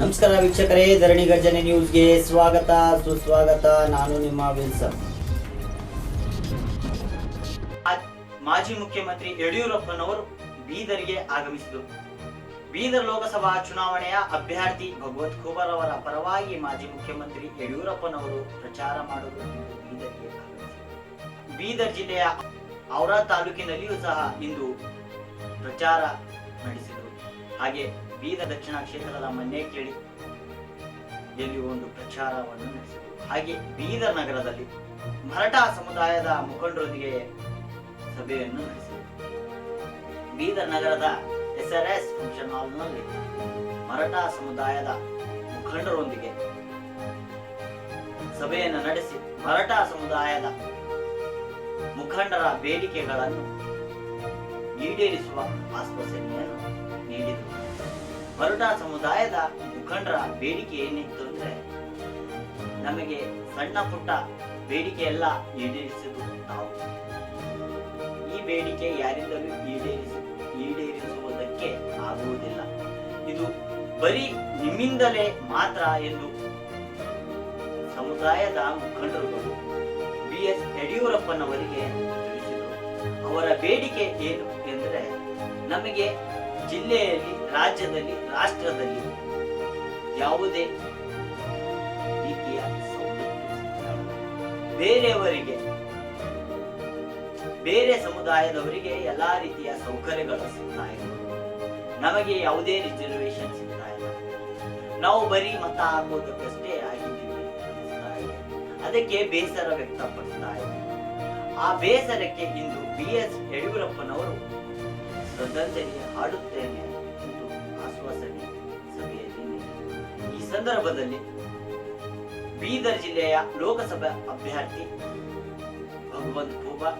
ನಮಸ್ಕಾರ ವೀಕ್ಷಕರೇ, ಧರಣಿ ಗರ್ಜನೆ ನ್ಯೂಸ್ಗೆ ಸ್ವಾಗತ, ಸುಸ್ವಾಗತ. ನಾನು ನಿಮ್ಮ ವಿಲ್ಸನ್. ಮಾಜಿ ಮುಖ್ಯಮಂತ್ರಿ ಯಡಿಯೂರಪ್ಪನವರು ಬೀದರ್ಗೆ ಆಗಮಿಸಿದರು. ಬೀದರ್ ಲೋಕಸಭಾ ಚುನಾವಣೆಯ ಅಭ್ಯರ್ಥಿ ಭಗವತ್ ಖೂಬರ್ ಅವರ ಪರವಾಗಿ ಮಾಜಿ ಮುಖ್ಯಮಂತ್ರಿ ಯಡಿಯೂರಪ್ಪನವರು ಪ್ರಚಾರ ಮಾಡಲು ಬೀದರ್ಗೆ ಬೀದರ್ ಜಿಲ್ಲೆಯ ಔರಾ ತಾಲೂಕಿನಲ್ಲಿಯೂ ಸಹ ಇಂದು ಪ್ರಚಾರ ನಡೆಸಿದರು. ಹಾಗೆ ಬೀದರ್ ದಕ್ಷಿಣ ಕ್ಷೇತ್ರದ ಮನೆ ಕೇಳಿ ಇಲ್ಲಿ ಒಂದು ಪ್ರಚಾರವನ್ನು ನಡೆಸಿದರು. ಹಾಗೆ ಬೀದರ್ ನಗರದಲ್ಲಿ ಮರಾಠ ಸಮುದಾಯದ ಮುಖಂಡರೊಂದಿಗೆ ಸಭೆಯನ್ನು ನಡೆಸಿದರು. ಬೀದರ್ ನಗರದ ಎಸ್ ಆರ್ ಎಸ್ ಫಂಕ್ಷನ್ ಹಾಲ್ನಲ್ಲಿ ಮರಾಠ ಸಮುದಾಯದ ಮುಖಂಡರೊಂದಿಗೆ ಸಭೆಯನ್ನು ನಡೆಸಿ ಮರಾಠ ಸಮುದಾಯದ ಮುಖಂಡರ ಬೇಡಿಕೆಗಳನ್ನು ಈಡೇರಿಸುವ ಆಶ್ವಾಸನೆಯನ್ನು ನೀಡಿದರು. ಮರುಡ ಸಮುದಾಯದ ಮುಖಂಡರ ಬೇಡಿಕೆ ಏನಿತ್ತು ಅಂದ್ರೆ ನಮಗೆ ಸಣ್ಣ ಪುಟ್ಟ ಬೇಡಿಕೆ ಎಲ್ಲ ಈಡೇರಿಸಿದ್ದು ನಾವು. ಈ ಬೇಡಿಕೆ ಯಾರಿಂದಲೂ ಈಡೇರಿಸಿ, ಈಡೇರಿಸುವುದಕ್ಕೆ ಆಗುವುದಿಲ್ಲ. ಇದು ಬರೀ ನಿಮ್ಮಿಂದಲೇ ಮಾತ್ರ ಎಂದು ಸಮುದಾಯದ ಮುಖಂಡರುಗಳು ಬಿ ಎಸ್ ಯಡಿಯೂರಪ್ಪನವರಿಗೆ ತಿಳಿಸಿದರು. ಅವರ ಬೇಡಿಕೆ ಏನು ಎಂದರೆ ನಮಗೆ ಜಿಲ್ಲೆಯಲ್ಲಿ, ರಾಜ್ಯದಲ್ಲಿ, ರಾಷ್ಟ್ರದಲ್ಲಿ ಯಾವುದೇ ರೀತಿಯ ಬೇರೆಯವರಿಗೆ, ಬೇರೆ ಸಮುದಾಯದವರಿಗೆ ಎಲ್ಲಾ ರೀತಿಯ ಸೌಕರ್ಯಗಳು ಸಿಗ್ತಾ ಇಲ್ಲ. ನಮಗೆ ಯಾವುದೇ ರಿಸರ್ವೇಶನ್ ಸಿಗ್ತಾ ಇಲ್ಲ. ನಾವು ಬರೀ ಮತ ಹಾಕೋದಕ್ಕಷ್ಟೇ ಆಗಿದ್ದೀವಿ ಅದಕ್ಕೆ ಬೇಸರ ವ್ಯಕ್ತಪಡಿಸ್ತಾ ಇದೆ. ಆ ಬೇಸರಕ್ಕೆ ಇಂದು ಬಿ ಎಸ್ ಯಡಿಯೂರಪ್ಪನವರು ಶ್ರದ್ಧಾಂಜಲಿ ಹಾಡುತ್ತೇನೆ ಎಂದು ಆಶ್ವಾಸನೆ ಸಭೆಯಲ್ಲಿ. ಈ ಸಂದರ್ಭದಲ್ಲಿ ಬೀದರ್ ಜಿಲ್ಲೆಯ ಲೋಕಸಭಾ ಅಭ್ಯರ್ಥಿ ಭಗವಂತ ಖೂಬಾ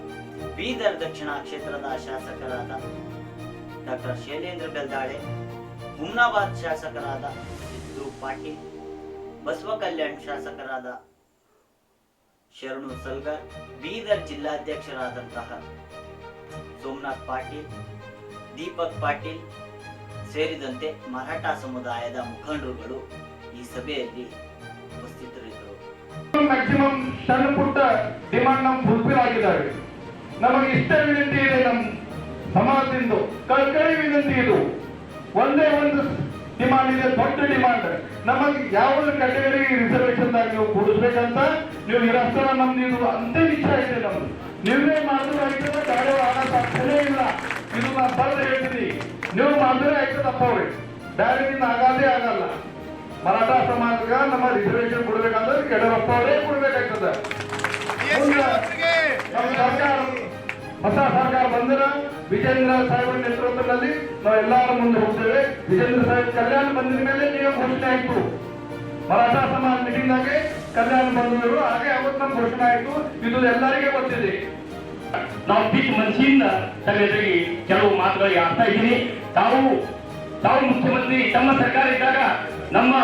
ಬೀದರ್ ದಕ್ಷಿಣ ಕ್ಷೇತ್ರದ ಶಾಸಕರಾದ ಡಾಕ್ಟರ್ ಶೈಲೇಂದ್ರ ಬೆಲ್ದಾಳೆ ಹುಮ್ನಾಬಾದ್ ಶಾಸಕರಾದ ಸಿದ್ದು ಪಾಟೀಲ್ ಬಸವ ಕಲ್ಯಾಣ್ ಶಾಸಕರಾದ ಶರಣು ಸಲ್ಗರ್, ಬೀದರ್ ಜಿಲ್ಲಾಧ್ಯಕ್ಷರಾದಂತಹ ಸೋಮನಾಥ್ ಪಾಟೀಲ್ ದೀಪಕ್ ಪಾಟೀಲ್ ಸೇರಿದಂತೆ ಮರಾಠ ಸಮುದಾಯದ ಮುಖಂಡರುಗಳು ಈ ಸಭೆಯಲ್ಲಿ ಉಪಸ್ಥಿತರಿದ್ದರು. ಮ್ಯಾಕ್ಸಿಮಮ್ ಸಣ್ಣ ಪುಟ್ಟ ಡಿಮಾಂಡ್ ನಮ್ ಫುಲ್ಫಿಲ್ ಆಗಿದ್ದಾವೆ ನಮಗೆ ಇಷ್ಟ ವಿನಂತಿ ಇದೆ ನಮ್ಮ ಸಮಾಜದಿಂದ. ಕಳ್ಕಳಿ ವಿನಂತಿ ಇದು. ಒಂದೇ ಒಂದು ಡಿಮಾಂಡ್ ಇದೆ, ದೊಡ್ಡ ಡಿಮಾಂಡ್. ನಮಗೆ ಯಾವ ಕ್ಯಾಟಗರಿ ರಿಸರ್ವೇಶನ್ ನೀವು ಕೊಡಿಸ್ಬೇಕಂತ ನೀವು ನಿರಸ್ತರ ನಮ್ದು ಅಂತ ಇಚ್ಛೆ ಇದೆ ನಮ್ದು. ನೀವೇ ಮಾಡಿದ್ರೆ ಆಯ್ತದ ಬೇರೆ ಹಣ ಸಾಧ್ಯನೇ ಇಲ್ಲ. ಇದು ನಾ ಬರ್ದು ಹೇಳ್ತೀನಿ ನೀವು ಮಾಡಿದ್ರೆ ಆಯ್ತದಪ್ಪ ಅವ್ರಿ ಬೇರೆದಿಂದ ಆಗಾದೇ ಆಗಲ್ಲ. ಮರಾಠ ಸಮಾಜಕ್ಕೆ ನಮ್ಮ ರಿಸರ್ವೇಶನ್ ಕೊಡ್ಬೇಕಂದ್ರೆ ಯಡಿಯೂರಪ್ಪ ಅವರೇ ಕೊಡ್ಬೇಕಾಗ್ತದ. ನಮ್ಮ ಸರ್ಕಾರ ಹೊಸ ಸರ್ಕಾರ ಬಂದಿರ ವಿಜೇಂದ್ರ ಸಾಹೇಬರ ನೇತೃತ್ವದಲ್ಲಿ ನಾವು ಎಲ್ಲರ ಮುಂದೆ ಹೋಗ್ತೇವೆ. ವಿಜೇಂದ್ರ ಸಾಹೇಬ್ ಕಲ್ಯಾಣ ಬಂದಿದ ಮೇಲೆ ನೀವು ಘೋಷಣೆ ಆಯ್ತು. ಮರಾಠ ಸಮಾಜ ಮೀಟಿಂಗ್ನಾಗೆ ಕಲ್ಯಾಣ ಬಂದರು ಹಾಗೆ ಅವತ್ತು ಘೋಷಣೆ ಆಯ್ತು. ಇದು ಎಲ್ಲರಿಗೆ ಗೊತ್ತಿದೆ. ನಾವು ಬಿಟ್ಟು ಮನಸ್ಸಿಯಿಂದ ತಮ್ಮ ಎದುರಿಗೆ ಕೆಲವು ಮಾತುಗಳಿಗೆ ಆಗ್ತಾ ಇದ್ದೀನಿ. ತಾವು ತಾವು ಮುಖ್ಯಮಂತ್ರಿ, ತಮ್ಮ ಸರ್ಕಾರ ಇದ್ದಾಗ ನಮ್ಮ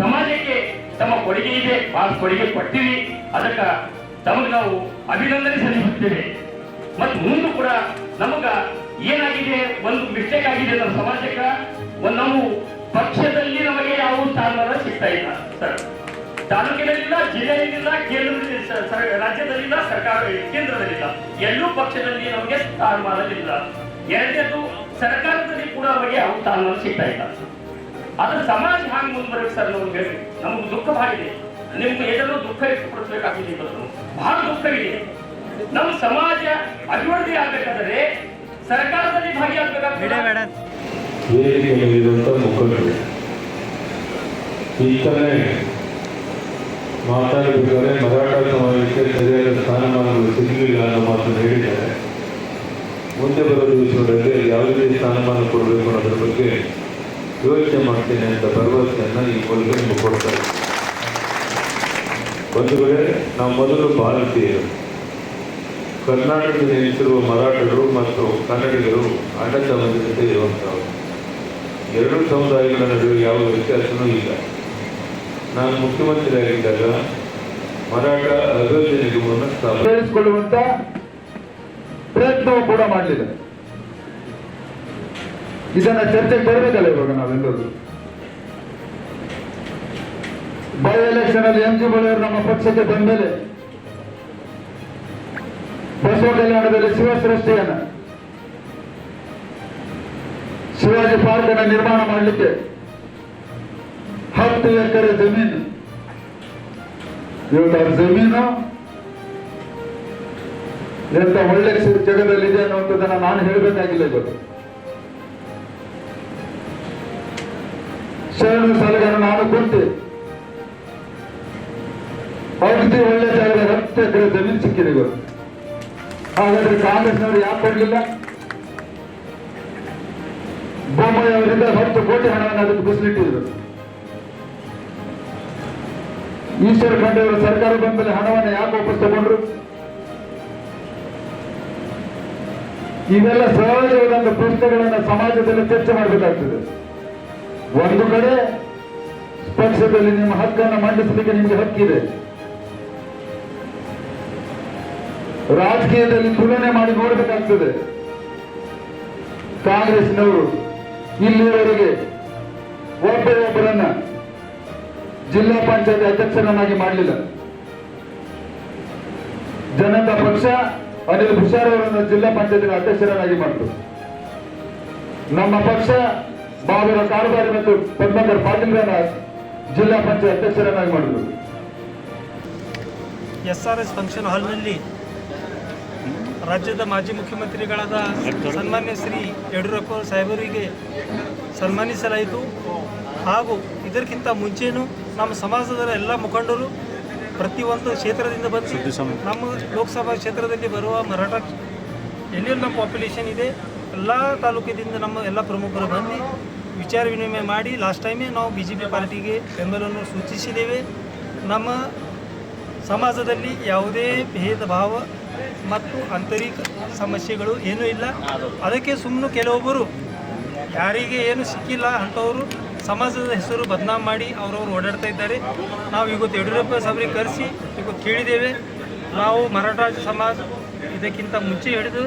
ಸಮಾಜಕ್ಕೆ ತಮ್ಮ ಕೊಡುಗೆ ಇದೆ. ಬಹಳ ಕೊಡುಗೆ ಕೊಟ್ಟಿವಿ ಅದಕ್ಕೆ ತಮಗೆ ನಾವು ಅಭಿನಂದನೆ ಸಲ್ಲಿಸುತ್ತೇವೆ. ಮತ್ತು ಮುಂದೆ ಕೂಡ ನಮಗ ಏನಾಗಿದೆ? ಒಂದು ಮಿಸ್ಟೇಕ್ ಆಗಿದೆ ನಮ್ಮ ಸಮಾಜಕ್ಕೆ. ಒಂದು ನಾವು ಪಕ್ಷದಲ್ಲಿ ನಮಗೆ ಯಾವ ಸ್ಥಾನಮಾನ ಸಿಗ್ತಾ ಇಲ್ಲ, ಸರ್. ತಾಲೂಕಿನಲ್ಲಿಲ್ಲ ಜಿಲ್ಲೆಯಲ್ಲಿಲ್ಲ ಕೇಂದ್ರದಲ್ಲಿ ರಾಜ್ಯದಲ್ಲಿಲ್ಲ ಸರ್ಕಾರ ಕೇಂದ್ರದಲ್ಲಿಲ್ಲ. ಎಲ್ಲೂ ಪಕ್ಷದಲ್ಲಿ ನಮಗೆ ಸ್ಥಾನಮಾನವಿಲ್ಲ. ಎರಡನೇದು ಸರ್ಕಾರದಲ್ಲಿ ಕೂಡ ಅವರಿಗೆ ಅವ್ರು ಸ್ಥಾನಮಾನ ಸಿಗ್ತಾ ಇಲ್ಲ. ಅದ್ರ ಸಮಾಜ ಹಾಗೆ ಮುಂದುವರೆಗೆ ಸರ್ ನಮ್ಗೆ ನಮ್ಗೆ ದುಃಖ ಭಾಳ ಇದೆ. ನಿಮ್ಗೆ ಏನಾದ್ರು ದುಃಖ ವ್ಯಕ್ತಪಡಿಸಬೇಕಾಗಿದೆ ಇವತ್ತು ಬಹಳ ದುಃಖವಿದೆ ನಮ್ಮ ಸಮಾಜ ಅಭಿವೃದ್ಧಿ ಆಗ್ಬೇಕಾದ್ರೆ ಸರ್ಕಾರದಲ್ಲಿ ಭಾಗಿಯಾಗಬೇಕಾಗ್ತದೆ. ಮುಖಂಡರು ಈ ತಾನೇ ಮಾತಾಡಬೇಕಾದ್ರೆ ಮರಾಠ ಸಮಾಜಕ್ಕೆ ಸರಿಯಾದ ಸ್ಥಾನಮಾನಗಳು ಸಿಗಲಿಲ್ಲ ಅನ್ನೋ ಮಾತನ್ನು ಹೇಳಿದ್ದಾರೆ. ಮುಂದೆ ಬರೋ ದಿವಸಗಳಲ್ಲಿ ಯಾವುದೇ ಸ್ಥಾನಮಾನ ಕೊಡಬೇಕು ಅನ್ನೋದ್ರ ಬಗ್ಗೆ ಯೋಚನೆ ಮಾಡ್ತೇನೆ ಅಂತ ಭರವಸೆಯನ್ನು ಈ ಮೂಲಕ ನಿಮಗೆ ಕೊಡ್ತಾರೆ ಒಂದು ವೇಳೆ ನಾವು ಮೊದಲು ಭಾರತೀಯರು. ಕರ್ನಾಟಕದಲ್ಲಿ ನೆಲೆಸಿರುವ ಮರಾಠರು ಮತ್ತು ಕನ್ನಡಿಗರು ಅಣ್ಣ ತಮ್ಮದ ಇರುವಂಥವ್ರು. ಎರಡೂ ಸಮುದಾಯಗಳ ನಡುವೆ ಯಾವ ವ್ಯತ್ಯಾಸವೂ ಇಲ್ಲ. ನಾನು ಮುಖ್ಯಮಂತ್ರಿಯಾಗಿದ್ದಾಗ ಮರಾಠ ಅಭಿವೃದ್ಧಿ ನಿಗಮವನ್ನು ಸ್ಥಾಪಿಸಿಕೊಳ್ಳುವಂತ ಪ್ರಯತ್ನವೂ ಕೂಡ ಮಾಡಲಿದೆ ಇದನ್ನ ಚರ್ಚೆ ಬರಬೇಕಲ್ಲ ಇವಾಗ ನಾವೆಲ್ಲರೂ? ಬೈ ಎಲೆಕ್ಷನ್ ಅಲ್ಲಿ ಎಂ ಜಿ ಬಳಿಯವರು ನಮ್ಮ ಪಕ್ಷಕ್ಕೆ ಬಂದ ಮೇಲೆ ಬಸವ ಕಲ್ಯಾಣದಲ್ಲಿ ಶಿವಸೃಷ್ಟಿಯನ್ನ ಶಿವಾಜಿ ಪಾರ್ಕ್ ಅನ್ನ ನಿರ್ಮಾಣ ಮಾಡಲಿಕ್ಕೆ ಹತ್ತು ಎಕರೆ ಜಮೀನು ಇವತ್ತು ಜಮೀನು ಎಂತ ಒಳ್ಳೆ ಜಗದಲ್ಲಿ ಇದೆ ಅನ್ನುವಂಥದ್ದನ್ನ ನಾನು ಹೇಳಬೇಕಾಗಿಲ್ಲ ಇವತ್ತು ಶರಣ ಸಲಗರ ನಾನು ಕುಂತೆ ಅಗದಿ ಒಳ್ಳೆ ಜಾಗದ ಹತ್ತು ಎಕರೆ ಜಮೀನು ಸಿಕ್ಕಿದೆ ಇವತ್ತು ಹಾಗಾದ್ರೆ ಕಾಂಗ್ರೆಸ್ನವರು ಯಾಕೆ ಕೊಡ್ಲಿಲ್ಲ? ಬೊಮ್ಮಾಯಿ ಅವರಿಂದ ಹತ್ತು ಕೋಟಿ ಹಣವನ್ನು ಅದಕ್ಕೆ ಬಿಸಿಲಿಟ್ಟಿದ್ರು. ಈಶ್ವರ ಖಂಡ್ರೆ ಅವರ ಸರ್ಕಾರ ಬಂದಲ್ಲಿ ಹಣವನ್ನು ಯಾಕೆ ವಾಪಸ್ ತಗೊಂಡ್ರು? ಇವೆಲ್ಲ ಸಹಜವಾದಂತ ಪ್ರಶ್ನೆಗಳನ್ನ ಸಮಾಜದಲ್ಲಿ ಚರ್ಚೆ ಮಾಡಬೇಕಾಗ್ತದೆ. ಒಂದು ಕಡೆ ಪಕ್ಷದಲ್ಲಿ ನಿಮ್ಮ ಹಕ್ಕನ್ನು ಮಂಡಿಸಲಿಕ್ಕೆ ನಿಮಗೆ ಹಕ್ಕಿದೆ. ರಾಜಕೀಯದಲ್ಲಿ ತುಲನೆ ಮಾಡಿ ನೋಡಬೇಕಾಗ್ತದೆ. ಕಾಂಗ್ರೆಸ್ನವರು ಇಲ್ಲಿಯವರೆಗೆ ಒಬ್ಬ ಒಬ್ಬರನ್ನ ಜಿಲ್ಲಾ ಪಂಚಾಯತ್ ಅಧ್ಯಕ್ಷರನ್ನಾಗಿ ಮಾಡಲಿಲ್ಲ. ಜನತಾ ಪಕ್ಷ ಅನಿಲ್ ಹುಷಾರ್ ಅವರನ್ನು ಜಿಲ್ಲಾ ಪಂಚಾಯತ್ ಅಧ್ಯಕ್ಷರನ್ನಾಗಿ ಮಾಡಿತು. ನಮ್ಮ ಪಕ್ಷ ಬಾಬುರ ಕಾರಬಾರಿ ಮತ್ತು ಪದ್ಮಕರ್ ಪಾಟೀಲ್ರನ್ನ ಜಿಲ್ಲಾ ಪಂಚಾಯತ್ ಅಧ್ಯಕ್ಷರನ್ನಾಗಿ ಮಾಡಿದ್ರು. ಎಸ್ಆರ್ಎಸ್ ಆರ್ ಎಸ್ ಫಂಕ್ಷನ್ ಹಾಲ್ನಲ್ಲಿ ರಾಜ್ಯದ ಮಾಜಿ ಮುಖ್ಯಮಂತ್ರಿಗಳಾದ ಸನ್ಮಾನ್ಯ ಶ್ರೀ ಯಡಿಯೂರಪ್ಪ ಸಾಹೇಬರಿಗೆ ಸನ್ಮಾನಿಸಲಾಯಿತು. ಹಾಗೂ ಇದಕ್ಕಿಂತ ಮುಂಚೆನೂ ನಮ್ಮ ಸಮಾಜದ ಎಲ್ಲ ಮುಖಂಡರು ಪ್ರತಿಯೊಂದು ಕ್ಷೇತ್ರದಿಂದ ಬಂದು ನಮ್ಮ ಲೋಕಸಭಾ ಕ್ಷೇತ್ರದಲ್ಲಿ ಬರುವ ಮರಾಠ ಎಲ್ಲೆಲ್ಲಿ ನಮ್ಮ ಪಾಪ್ಯುಲೇಷನ್ ಇದೆ. ಎಲ್ಲ ತಾಲೂಕಿನಿಂದ ನಮ್ಮ ಎಲ್ಲ ಪ್ರಮುಖರು ಬಂದು ವಿಚಾರ ವಿನಿಮಯ ಮಾಡಿ ಲಾಸ್ಟ್ ಟೈಮೇ ನಾವು ಬಿ ಜೆ ಪಿ ಪಾರ್ಟಿಗೆ ಬೆಂಬಲವನ್ನು ಸೂಚಿಸಿದ್ದೇವೆ. ನಮ್ಮ ಸಮಾಜದಲ್ಲಿ ಯಾವುದೇ ಭೇದ ಭಾವ ಮತ್ತು ಆಂತರಿಕ ಸಮಸ್ಯೆಗಳು ಏನೂ ಇಲ್ಲ. ಅದಕ್ಕೆ ಸುಮ್ಮನೆ ಕೆಲವೊಬ್ಬರು ಯಾರಿಗೆ ಏನು ಸಿಕ್ಕಿಲ್ಲ ಅಂಥವರು ಸಮಾಜದ ಹೆಸರು ಬದನಾಮ್ ಮಾಡಿ ಅವರವರು ಓಡಾಡ್ತಾ ಇದ್ದಾರೆ. ನಾವು ಇವತ್ತು ಯಡಿಯೂರಪ್ಪ ಸಾಬ್ರಿಗೆ ಕರೆಸಿ ಇವತ್ತು ಕೇಳಿದ್ದೇವೆ. ನಾವು ಮರಾಠ ಸಮಾಜ ಇದಕ್ಕಿಂತ ಮುಂಚೆ ಹಿಡಿದು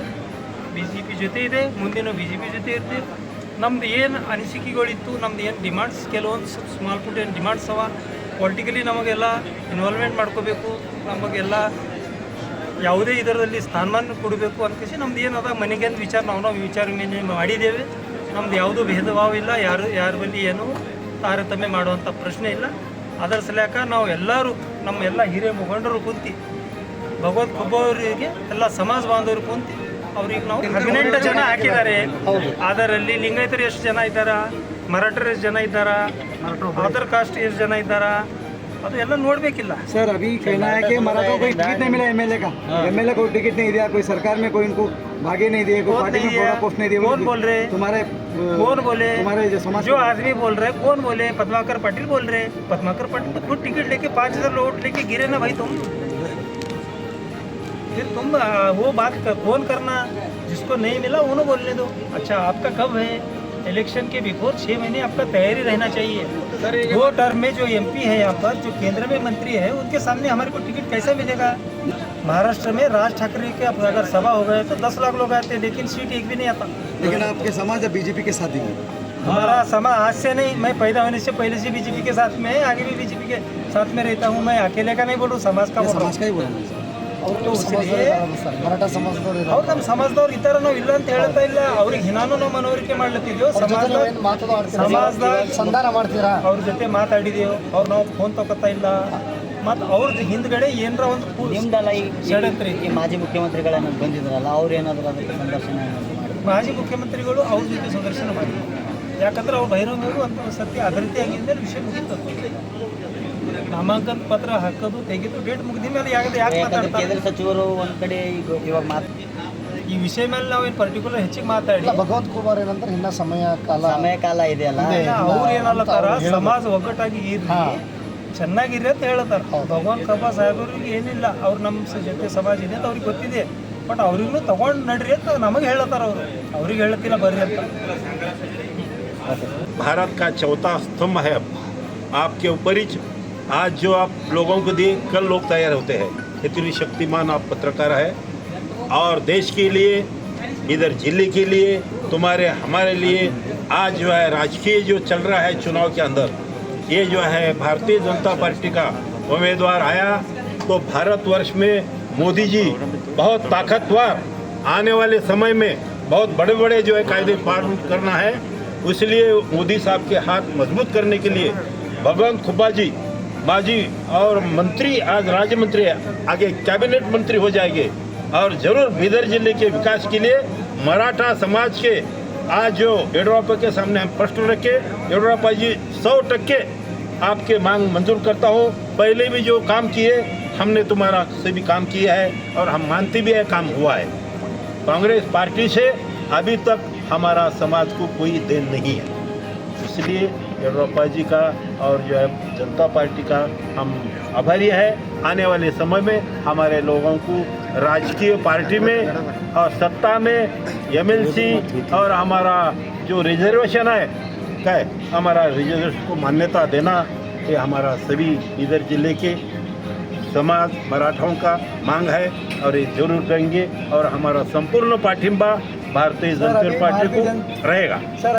ಬಿ ಜೆ ಪಿ ಜೊತೆ ಇದೆ. ಮುಂದಿನ ಬಿ ಜೆ ಪಿ ಜೊತೆ ಇರ್ತೀವಿ ನಮ್ದು ಏನು ಅನಿಸಿಕೆಗಳಿತ್ತು, ನಮ್ದು ಏನು ಡಿಮಾಂಡ್ಸ್ ಕೆಲವೊಂದು ಸ್ಮಾಲ್ ಪುಟ್ ಏನು ಡಿಮಾಂಡ್ಸ್ ಅವ ಪೊಲಿಟಿಕಲಿ ನಮಗೆಲ್ಲ ಇನ್ವಾಲ್ವ್ಮೆಂಟ್ ಮಾಡ್ಕೋಬೇಕು. ನಮಗೆಲ್ಲ ಯಾವುದೇ ಇದರಲ್ಲಿ ಸ್ಥಾನಮಾನ ಕೊಡಬೇಕು ಅಂತ ನಮ್ದು ಏನದ ಮನೆಗೆ ಅಂತ ವಿಚಾರ ನಾವು ನಾವು ವಿಚಾರ ಮಾಡಿದ್ದೇವೆ. ನಮ್ದು ಯಾವುದೂ ಭೇದ ಭಾವ ಇಲ್ಲ ಯಾರು ಯಾರ ಬಳಿ ಏನು ತಾರತಮ್ಯ ಮಾಡುವಂಥ ಪ್ರಶ್ನೆ ಇಲ್ಲ ಅದರ ಸಲಕ ನಾವು ಎಲ್ಲರೂ ನಮ್ಮ ಎಲ್ಲ ಹಿರಿಯ ಮುಖಂಡರು ಕುಂತು ಭಗವತ್ ಖುಬ್ಬವರಿಗೆ ಎಲ್ಲ ಸಮಾಜ ಬಾಂಧವರು ಕುಂತು ಅವ್ರಿಗೆ ನಾವು ಹದಿನೆಂಟು ಜನ ಹಾಕಿದ್ದಾರೆ ಅದರಲ್ಲಿ ಲಿಂಗಾಯತರು ಎಷ್ಟು ಜನ ಇದ್ದಾರಾ ಮರಾಠರು ಎಷ್ಟು ಜನ ಇದ್ದಾರಾ ಅದರ್ ಕಾಸ್ಟ್ ಎಷ್ಟು ಜನ ಇದ್ದಾರಾ ಅದು ಎಲ್ಲ ನೋಡಬೇಕಿಲ್ಲ सर अभी कहना है कि मराठों को कोई टिकट नहीं मिला एमएलए का एमएलए को टिकट नहीं दिया कोई सरकार में कोई इनको भागे नहीं दिए कोई पार्टी में? पोस्ट नहीं दिए कौन बोल रहे? तुम्हारे कौन बोले? तुम्हारे जो समाज जो आदमी बोल रहे कौन बोले? पद्माकर पाटिल बोल रहे। पद्माकर पाटिल तो खुद टिकट लेके पाँच हज़ार वोट लेके गिरे ना भाई तुम। फिर तुम वो बात कौन करना? जिसको नहीं मिला उन्होंने बोलने दो। अच्छा आपका कब है? इलेक्शन के बिफोर छः महीने आपका तैयारी रहना चाहिए। दो टर्म में जो एमपी है यहाँ पर जो केंद्र में मंत्री है उनके सामने हमारे को टिकट कैसे मिलेगा? महाराष्ट्र में राज ठाकरे के अगर सभा हो गए तो दस लाख लोग आते हैं लेकिन सीट एक भी नहीं आता। लेकिन आपके समाज अब बीजेपी के साथ ही हमारा समाज आज से नहीं मैं पैदा होने से पहले से बीजेपी के साथ में आगे भी बीजेपी के साथ में रहता हूँ मैं अकेले का नहीं बोलूँ समाज का समाज का ही बोला। ಅವ್ರು ಮರಾಠ ಸಮಾಜದವ್ರು ಅವ್ರು ನಮ್ಮ ಸಮಾಜದವ್ರು ಈ ನಾವು ಇಲ್ಲ ಅಂತ ಹೇಳ್ತಾ ಇಲ್ಲ. ಅವ್ರಿಗೆ ಹಿನಾನು ನಾವು ಮನವರಿಕೆ ಮಾಡ್ಲತ್ತಿದ್ವಿ ಸಮಾಜದ ಸಂಧಾನ ಮಾಡ್ತೀರಾ? ಅವ್ರ ಜೊತೆ ಮಾತಾಡಿದೀವಿ ಅವ್ರು ನಾವು ಫೋನ್ ತಗೋತಾ ಇಲ್ಲ. ಮತ್ತು ಅವ್ರದ್ದು ಹಿಂದ್ಗಡೆ ಏನರ ಒಂದು ನಿಮ್ದಲ್ಲ ಈ ಈ ಮಾಜಿ ಮುಖ್ಯಮಂತ್ರಿಗಳನ್ನು ಬಂದಿದ್ರಲ್ಲ ಅವ್ರು ಏನಾದರೂ ಅದಕ್ಕೆ ಸಂದರ್ಶನ ಮಾಜಿ ಮುಖ್ಯಮಂತ್ರಿಗಳು ಅವ್ರ ಜೊತೆ ಸಂದರ್ಶನ ಮಾಡಿದ್ರು. ಯಾಕಂದ್ರೆ ಅವ್ರು ಬೈರಂಗರು ಅಂತ ಸತ್ಯ ಅದ್ರತೆ ವಿಷಯ ಮುಗಿತು ನಾಮಾಂಕನ ಪತ್ರ ಹಾಕೋದು ತೆಗೆದು ಡೇಟ್ ಮುಗಿದ ಮೇಲೆ ಯಾಕಂದ್ರೆ ಯಾಕೆ ಯಾಕಂದ್ರೆ ಮಾತಾಡ್ತಾರೆ ಕೇಂದ್ರ ಸಚಿವರು ಒಂದ್ ಕಡೆ ಈಗ ಇವಾಗ ಮಾತು ಈ ವಿಷಯ ಮೇಲೆ ನಾವೇನು ಪರ್ಟಿಕ್ಯುಲರ್ ಹೆಚ್ಚಿಗೆ ಮಾತಾಡಿ ಭಗವಂತ ಕುಮಾರ್ ಏನಂದ್ರೆ ಇನ್ನ ಸಮಯ ಕಾಲ ಸಮಯ ಕಾಲ ಇದೆಯಲ್ಲ ಅವ್ರು ಏನಲ್ಲತ್ತಾರ ಸಮಾಜ ಒಗ್ಗಟ್ಟಾಗಿ ಇರ್ಲಿ ಚೆನ್ನಾಗಿರಿ ಅಂತ ಹೇಳ್ತಾರ ಭಗವಾನ್ ಕಬಾ ಸಾಹೇಬರಿಗೆ ಏನಿಲ್ಲ ಅವ್ರು ನಮ್ಮ ಸ- ಜೊತೆ ಸಮಾಜ ಇದೆ ಅಂತ ಅವ್ರಿಗೆ ಗೊತ್ತಿದೆ ಬಟ್ ಅವ್ರಿಗೂ ತಗೊಂಡು ನಡ್ರಿ ಅಂತ ನಮಗೆ ಹೇಳತ್ತಾರ ಅವರು ಅವ್ರಿಗೆ ಹೇಳತ್ತಿಲ್ಲ ಬರ್ರಿ ಅಂತ भारत का चौथा स्तंभ है अब आपके ऊपर ही आज जो आप लोगों को दिए, कल लोग तैयार होते हैं। इतनी शक्तिमान आप पत्रकार है। और देश के लिए, इधर ज़िले के लिए, तुम्हारे, हमारे लिए, आज जो है राजकीय जो चल रहा है चुनाव के अंदर, ये जो है भारतीय जनता पार्टी का उम्मीदवार आया तो भारतवर्ष में मोदी जी बहुत ताकतवर, आने वाले समय में बहुत बड़े बड़े जो है कायदे पालन करना है। इसलिए मोदी साहब के हाथ मज़बूत करने के लिए भगवंत खुब्बा जी माजी और मंत्री, आज राज्य मंत्री आगे कैबिनेट मंत्री हो जाएँगे। और ज़रूर बीदर ज़िले के विकास के लिए मराठा समाज के आज जो येडियुरप्पा के सामने हम प्रश्न रखे येडियुरप्पा जी, सौ टक्के आपके मांग मंजूर करता हूँ। पहले भी जो काम किए, हमने तुम्हारा से भी काम किया है और हम मानते भी है काम हुआ है। कांग्रेस पार्टी से अभी तक हमारा समाज को कोई देन नहीं है। इसलिए येडियुरप्पा जी का और जो है जनता पार्टी का हम आभारी है। आने वाले समय में हमारे लोगों को राजकीय पार्टी में और सत्ता में एमएलसी और हमारा जो रिजर्वेशन है क्या हमारा रिजर्वेशन को मान्यता देना ये हमारा सभी इधर ज़िले के समाज मराठाओं का मांग है और ये ज़रूर करेंगे और हमारा संपूर्ण पाठिंबा भारतीय जनता पार्टी को रहेगा।